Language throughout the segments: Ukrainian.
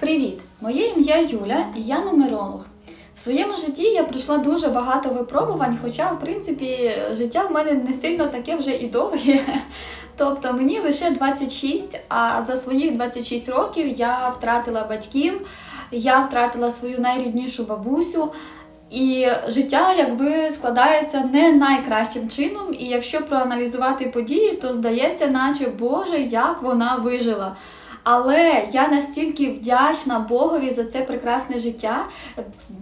Привіт! Моє ім'я Юля і я нумеролог. В своєму житті я пройшла дуже багато випробувань, хоча, в принципі, життя в мене не сильно таке вже і довге. Тобто мені лише 26, а за своїх 26 років я втратила батьків, я втратила свою найріднішу бабусю. І життя якби складається не найкращим чином. І якщо проаналізувати події, то здається, наче Боже, як вона вижила. Але я настільки вдячна Богові за це прекрасне життя,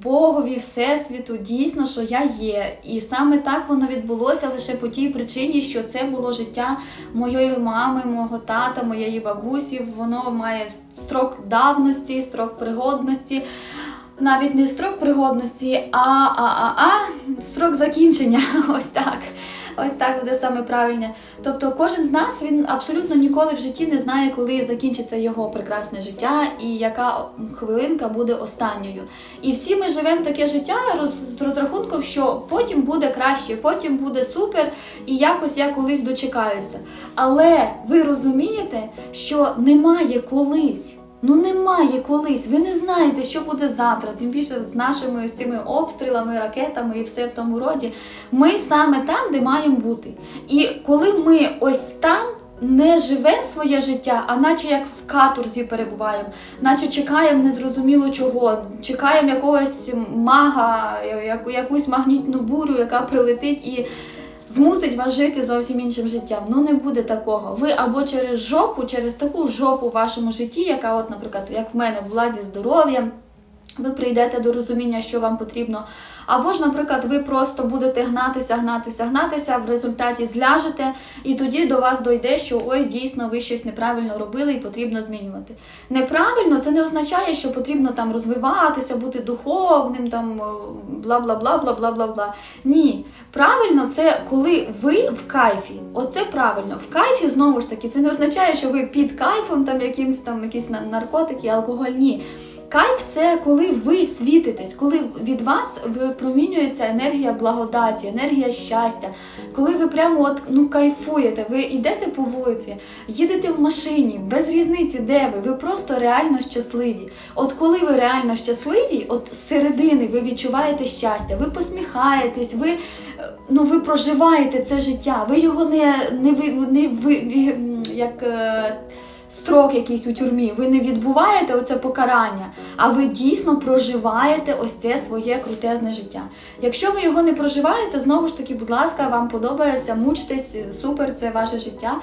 Богові, Всесвіту, дійсно, що я є. І саме так воно відбулося лише по тій причині, що це було життя моєї мами, мого тата, моєї бабусі. Воно має строк давності, строк пригодності. Навіть не строк пригодності, а, а, а, а строк закінчення. Ось так. Ось так буде саме правильне. Тобто кожен з нас він абсолютно ніколи в житті не знає, коли закінчиться його прекрасне життя і яка хвилинка буде останньою. І всі ми живемо таке життя з розрахунком, що потім буде краще, потім буде супер, і якось я колись дочекаюся. Але ви розумієте, що немає колись. Ну немає колись. Ви не знаєте, що буде завтра. Тим більше з нашими ось цими обстрілами, ракетами і все в тому роді. Ми саме там, де маємо бути. І коли ми ось там. Не живемо своє життя, а наче як в каторзі перебуваємо, наче чекаємо незрозуміло чого, чекаємо якогось мага, яку- якусь магнітну бурю, яка прилетить і змусить вас жити зовсім іншим життям. Ну не буде такого. Ви або через жопу, через таку жопу в вашому житті, яка, от, наприклад, як в мене була зі здоров'ям. Ви прийдете до розуміння, що вам потрібно. Або ж, наприклад, ви просто будете гнатися, гнатися, гнатися, в результаті зляжете, і тоді до вас дойде, що ось дійсно ви щось неправильно робили і потрібно змінювати. Неправильно це не означає, що потрібно там розвиватися, бути духовним, там бла бла бла бла бла бла бла. Ні, правильно, це коли ви в кайфі. Оце правильно. В кайфі знову ж таки, це не означає, що ви під кайфом, там якимсь там якісь на- наркотики, алкоголь. Ні. Кайф це коли ви світитесь, коли від вас випромінюється енергія благодаті, енергія щастя, коли ви прямо от ну кайфуєте, ви йдете по вулиці, їдете в машині, без різниці, де ви, ви просто реально щасливі. От коли ви реально щасливі, от з середини ви відчуваєте щастя, ви посміхаєтесь, ви, е, ну, ви проживаєте це життя, ви його не, не, ви, не ви, як. Строк якийсь у тюрмі. Ви не відбуваєте оце покарання, а ви дійсно проживаєте ось це своє крутезне життя. Якщо ви його не проживаєте, знову ж таки, будь ласка, вам подобається, мучтесь, супер, це ваше життя.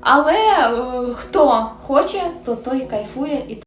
Але е, хто хоче, то той кайфує і